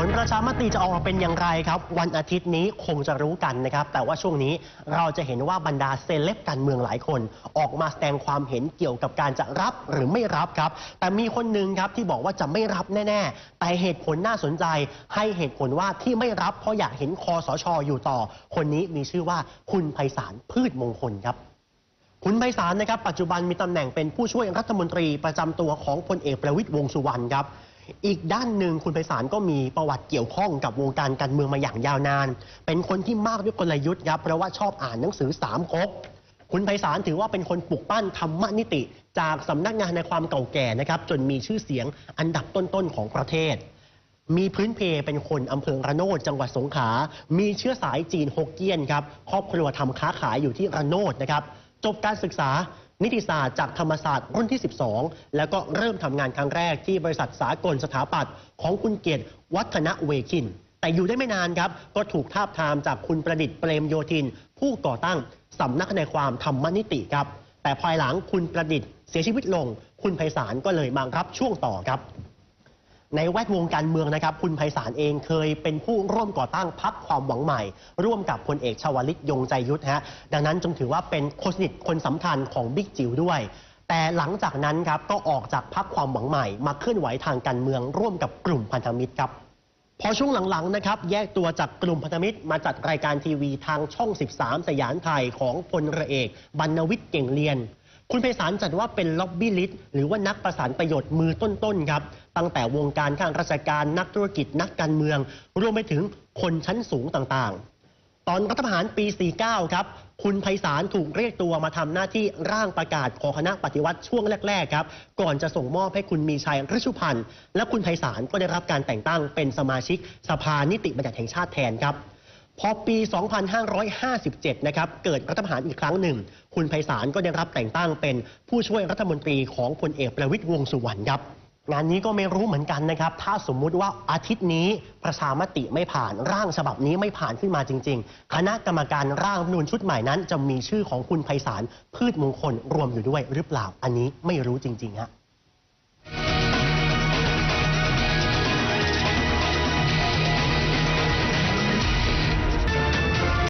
ผลประชามติจะออกมาเป็นอย่างไรครับ วันอาทิตย์นี้คงจะรู้กันนะครับ แต่ว่าช่วงนี้เราจะเห็นว่าบรรดาเซเลบการเมืองหลายคน ออกมาแสดงความเห็นเกี่ยวกับการจะรับหรือไม่รับครับ แต่มีคนหนึ่งครับที่บอกว่าจะไม่รับแน่ๆ แต่เหตุผลน่าสนใจ ให้เหตุผลว่าที่ไม่รับเพราะอยากเห็นคอสชอยู่ต่อ คนนี้มีชื่อว่าคุณไพศาลพืชมงคลครับคุณไพศาลนะครับปัจจุบันมีตำแหน่งเป็นผู้ช่วยรัฐมนตรีประจำตัวของพลเอกประวิตยวงสุวรรณครับ อีกด้านหนึ่งคุณไพศาลก็มีประวัติเกี่ยวข้องกับวงการการเมืองมาอย่างยาวนาน เป็นคนที่มากด้วยกลยุทธ์ครับเพราะว่าชอบอ่านหนังสือสามก๊กคุณไพศาลถือว่าเป็นคนปลุกปั้นธรรมนิติ จากสำนักงานในความเก่าแก่นะครับ จนมีชื่อเสียงอันดับต้นๆของประเทศ มีพื้นเพเป็นคนอำเภอระโนดจังหวัดสงขลา มีเชื้อสายจีนฮกเกี้ยนครับ ครอบครัวทำค้าขายอยู่ที่ระโนดนะครับ จบการศึกษา นิติศาสตร์จากธรรมศาสตร์รุ่นที่ 12 แล้วก็เริ่มทำงานครั้งแรกที่บริษัทสากลสถาปัตย์ของคุณเกียรติวัฒนเวคิน แต่อยู่ได้ไม่นานครับ ก็ถูกทาบทามจากคุณประดิษฐ์เปรมโยธิน ผู้ก่อตั้งสำนักในความธรรมนิติครับ แต่ภายหลังคุณประดิษฐ์เสียชีวิตลง คุณไพศาลก็เลยมารับช่วงต่อครับ ในแวดวงการเมืองนะครับ คุณไพศาลเองเคยเป็นผู้ร่วมก่อตั้งพักความหวังใหม่ ร่วมกับพลเอกชวลิตยงใจยุทธฮะดังนั้นจึงถือว่าเป็นคนสนิทคนสำคัญของบิ๊กจิ๋วด้วย แต่หลังจากนั้นครับก็ออกจากพักความหวังใหม่ มาเคลื่อนไหวทางการเมืองร่วมกับกลุ่มพันธมิตรครับพอช่วงหลังๆนะครับแยกตัวจากกลุ่มพันธมิตรมาจัดรายการทีวีทางช่อง 13 สยามไทยของพลเรือเอกบรรณวิทย์เก่งเรียน คุณไพศาลจัดว่าเป็นล็อบบี้ลิสต์หรือว่านักประสานประโยชน์มือต้นๆครับ ตั้งแต่วงการข้างราชการนักธุรกิจนักการเมือง รวมไปถึงคนชั้นสูงต่างๆ ตอนรัฐประหารปี 49 ครับ คุณไพศาลถูกเรียกตัวมาทำหน้าที่ร่างประกาศของคณะปฏิวัติช่วงแรกๆครับ ก่อนจะส่งมอบให้คุณมีชัยฤชุพันธ์และคุณไพศาลก็ได้รับการแต่งตั้งเป็นสมาชิกสภานิติบัญญัติแห่งชาติแทนครับ พอปี 2557 นะครับ เกิดรัฐประหารอีกครั้งหนึ่ง คุณไพศาลก็ได้รับแต่งตั้งเป็นผู้ช่วยรัฐมนตรีของพลเอกประวิตยวงษ์สุวรรณครับ งานนี้ก็ไม่รู้เหมือนกันนะครับ ถ้าสมมุติว่าอาทิตย์นี้ประชามติไม่ผ่านร่างฉบับนี้ไม่ผ่านขึ้นมาจริง ๆ คณะกรรมการร่างรัฐธรรมนูญชุดใหม่นั้น จะมีชื่อของคุณไพศาลพืชมงคลรวมอยู่ด้วยหรือเปล่า อันนี้ไม่รู้จริงๆฮะ